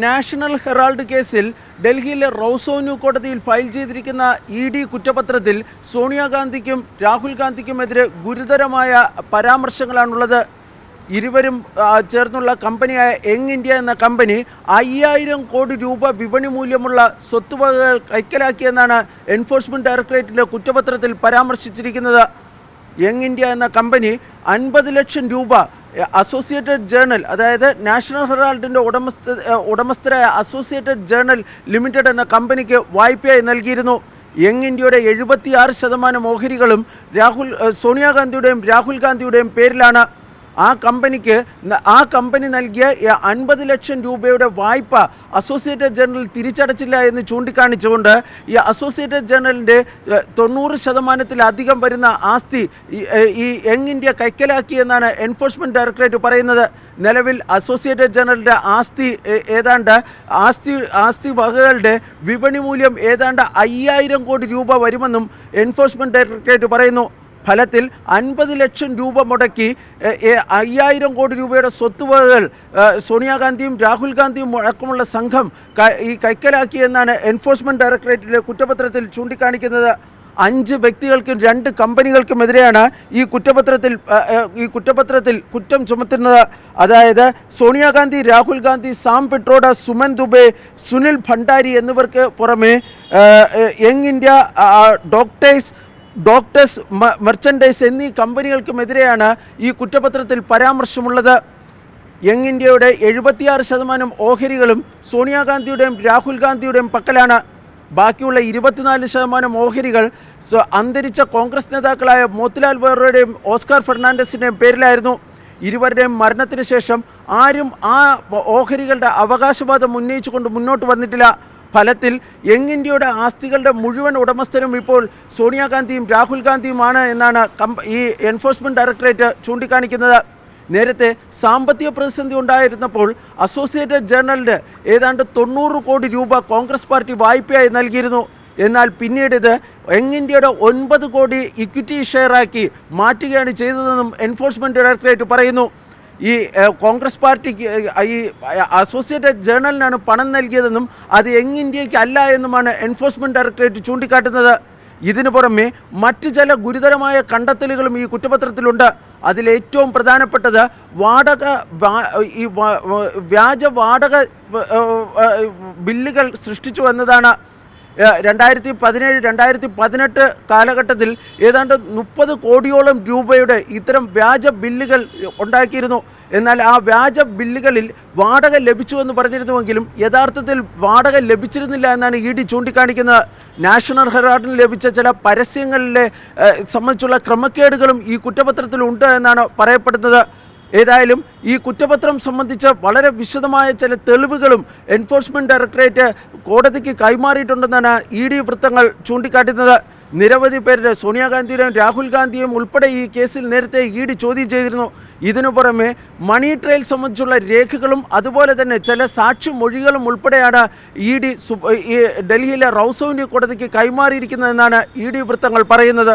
National Herald കേസിൽ ഡൽഹിയിലെ റോസോന്യൂ കോടതിയിൽ ഫയൽ ചെയ്തിരിക്കുന്ന ഇ ഡി കുറ്റപത്രത്തിൽ സോണിയാഗാന്ധിക്കും രാഹുൽ ഗാന്ധിക്കുമെതിരെ ഗുരുതരമായ പരാമർശങ്ങളാണുള്ളത്. ഇരുവരും ചേർന്നുള്ള കമ്പനിയായ യങ് ഇന്ത്യ എന്ന കമ്പനി അയ്യായിരം കോടി രൂപ വിപണി മൂല്യമുള്ള സ്വത്തുവകകൾ കൈക്കലാക്കിയെന്നാണ് എൻഫോഴ്സ്മെന്റ് ഡയറക്ടറേറ്റിന്റെ കുറ്റപത്രത്തിൽ പരാമർശിച്ചിരിക്കുന്നത്. യങ് ഇന്ത്യ എന്ന കമ്പനി അൻപത് ലക്ഷം രൂപ അസോസിയേറ്റഡ് ജേർണൽ അതായത് നാഷണൽ ഹെറാൾഡിന്റെ ഉടമസ്ഥ ഉടമസ്ഥരായ അസോസിയേറ്റഡ് ജേർണൽ ലിമിറ്റഡ് എന്ന കമ്പനിക്ക് വായ്പയായി നൽകിയിരുന്നു. യങ് ഇന്ത്യയുടെ എഴുപത്തിയാറ് ശതമാനം ഓഹരികളും രാഹുൽ സോണിയാഗാന്ധിയുടെയും രാഹുൽ ഗാന്ധിയുടെയും പേരിലാണ്. ആ കമ്പനിക്ക് ആ കമ്പനി നൽകിയ അൻപത് ലക്ഷം രൂപയുടെ വായ്പ അസോസിയേറ്റഡ് ജനറൽ തിരിച്ചടച്ചില്ല എന്ന് ചൂണ്ടിക്കാണിച്ചുകൊണ്ട് ഈ അസോസിയേറ്റഡ് ജനറലിന്റെ തൊണ്ണൂറ് ശതമാനത്തിലധികം വരുന്ന ആസ്തി ഈ- യങ് ഇന്ത്യ കൈക്കലാക്കി എന്നാണ് എൻഫോഴ്സ്മെന്റ് ഡയറക്ടറേറ്റ് പറയുന്നത്. നിലവിൽ അസോസിയേറ്റഡ് ജനറലിന്റെ ആസ്തി ഏതാണ്ട് ആസ്തി ആസ്തി വകകളുടെ വിപണി മൂല്യം ഏതാണ്ട് അയ്യായിരം കോടി രൂപ വരുമെന്നും എൻഫോഴ്സ്മെന്റ് ഡയറക്ടറേറ്റ് പറയുന്നു. ഫലത്തിൽ അൻപത് ലക്ഷം രൂപ മുടക്കി അയ്യായിരം കോടി രൂപയുടെ സ്വത്തുവകകൾ സോണിയാഗാന്ധിയും രാഹുൽ ഗാന്ധിയും അടക്കമുള്ള സംഘം ഈ കൈക്കലാക്കിയെന്നാണ് എൻഫോഴ്സ്മെന്റ് ഡയറക്ടറേറ്റിലെ കുറ്റപത്രത്തിൽ ചൂണ്ടിക്കാണിക്കുന്നത്. അഞ്ച് വ്യക്തികൾക്കും രണ്ട് കമ്പനികൾക്കുമെതിരെയാണ് ഈ കുറ്റപത്രത്തിൽ ഈ കുറ്റപത്രത്തിൽ കുറ്റം ചുമത്തുന്നത് അതായത് സോണിയാഗാന്ധി രാഹുൽ ഗാന്ധി സാം പിട്രോഡ സുമൻ ദുബെ സുനിൽ ഭണ്ഡാരി എന്നിവർക്ക് പുറമെ young India doctors doctors merchandise എന്നീ കമ്പനികൾക്കുമെതിരെയാണ് ഈ കുറ്റപത്രത്തിൽ പരാമർശമുള്ളത്. യങ് ഇന്ത്യയുടെ എഴുപത്തിയാറ് ശതമാനം ഓഹരികളും സോണിയാഗാന്ധിയുടെയും രാഹുൽ ഗാന്ധിയുടെയും പക്കലാണ്. ബാക്കിയുള്ള ഇരുപത്തിനാല് ശതമാനം ഓഹരികൾ അന്തരിച്ച കോൺഗ്രസ് നേതാക്കളായ മോത്തിലാൽ വോറയുടെയും ഓസ്കാർ ഫെർണാണ്ടസിന്റെയും പേരിലായിരുന്നു. ഇരുവരുടെയും മരണത്തിന് ശേഷം ആരും ആ ഓഹരികളുടെ അവകാശവാദം ഉന്നയിച്ചുകൊണ്ട് മുന്നോട്ട് വന്നിട്ടില്ല. ഫലത്തിൽ യങ് ഇന്ത്യയുടെ ആസ്തികളുടെ മുഴുവൻ ഉടമസ്ഥരും ഇപ്പോൾ സോണിയാഗാന്ധിയും രാഹുൽ ഗാന്ധിയുമാണ് എന്നാണ് ഈ എൻഫോഴ്സ്മെന്റ് ഡയറക്ടറേറ്റ് ചൂണ്ടിക്കാണിക്കുന്നത്. നേരത്തെ സാമ്പത്തിക പ്രതിസന്ധി ഉണ്ടായിരുന്നപ്പോൾ അസോസിയേറ്റഡ് ജേർണലിന് ഏതാണ്ട് തൊണ്ണൂറ് കോടി രൂപ കോൺഗ്രസ് പാർട്ടി വായ്പയായി നൽകിയിരുന്നു. എന്നാൽ പിന്നീട് ഇത് യങ് ഇന്ത്യയുടെ ഒൻപത് കോടി ഇക്വിറ്റി ഷെയറാക്കി മാറ്റുകയാണ് ചെയ്തതെന്നും എൻഫോഴ്സ്മെന്റ് ഡയറക്ടറേറ്റ് പറയുന്നു. ഈ കോൺഗ്രസ് പാർട്ടിക്ക് ഈ അസോസിയേറ്റഡ് ജേണലിനാണ് പണം നൽകിയതെന്നും അത് യങ് ഇന്ത്യയ്ക്ക് അല്ല എന്നുമാണ് എൻഫോഴ്സ്മെന്റ് ഡയറക്ടറേറ്റ് ചൂണ്ടിക്കാട്ടുന്നത്. ഇതിനു പുറമെ മറ്റ് ചില ഗുരുതരമായ കണ്ടെത്തലുകളും ഈ കുറ്റപത്രത്തിലുണ്ട്. അതിലേറ്റവും പ്രധാനപ്പെട്ടത് വാടക ഈ വ്യാജ വാടക ബില്ലുകൾ സൃഷ്ടിച്ചു എന്നതാണ്. രണ്ടായിരത്തി പതിനേഴ് രണ്ടായിരത്തി പതിനെട്ട് കാലഘട്ടത്തിൽ ഏതാണ്ട് മുപ്പത് കോടിയോളം രൂപയുടെ ഇത്തരം വ്യാജ ബില്ലുകൾ ഉണ്ടാക്കിയിരുന്നു. എന്നാൽ ആ വ്യാജ ബില്ലുകളിൽ വാടക ലഭിച്ചു എന്ന് പറഞ്ഞിരുന്നുവെങ്കിലും യഥാർത്ഥത്തിൽ വാടക ലഭിച്ചിരുന്നില്ല എന്നാണ് ഇ ഡി ചൂണ്ടിക്കാണിക്കുന്നത്. നാഷണൽ ഹെറാഡിന് ലഭിച്ച ചില പരസ്യങ്ങളിലെ സംബന്ധിച്ചുള്ള ക്രമക്കേടുകളും ഈ കുറ്റപത്രത്തിലുണ്ട് എന്നാണ് പറയപ്പെടുന്നത്. ഏതായാലും ഈ കുറ്റപത്രം സംബന്ധിച്ച് വളരെ വിശദമായ ചില തെളിവുകളും എൻഫോഴ്സ്മെന്റ് ഡയറക്ടറേറ്റ് കോടതിക്ക് കൈമാറിയിട്ടുണ്ടെന്നാണ് ഇ ഡി വൃത്തങ്ങൾ ചൂണ്ടിക്കാട്ടുന്നത്. നിരവധി പേരുടെ സോണിയാഗാന്ധിയുടെയും രാഹുൽ ഗാന്ധിയും ഉൾപ്പെടെ ഈ കേസിൽ നേരത്തെ ഇ ഡി ചോദ്യം ചെയ്തിരുന്നു. ഇതിനു പുറമെ മണി ട്രയൽ സംബന്ധിച്ചുള്ള രേഖകളും അതുപോലെ തന്നെ ചില സാക്ഷി മൊഴികളും ഉൾപ്പെടെയാണ് ഇ ഡി ഡൽഹിയിലെ റൗസോന്യ കോടതിക്ക് കൈമാറിയിരിക്കുന്നതെന്നാണ് ഇ ഡി വൃത്തങ്ങൾ പറയുന്നത്.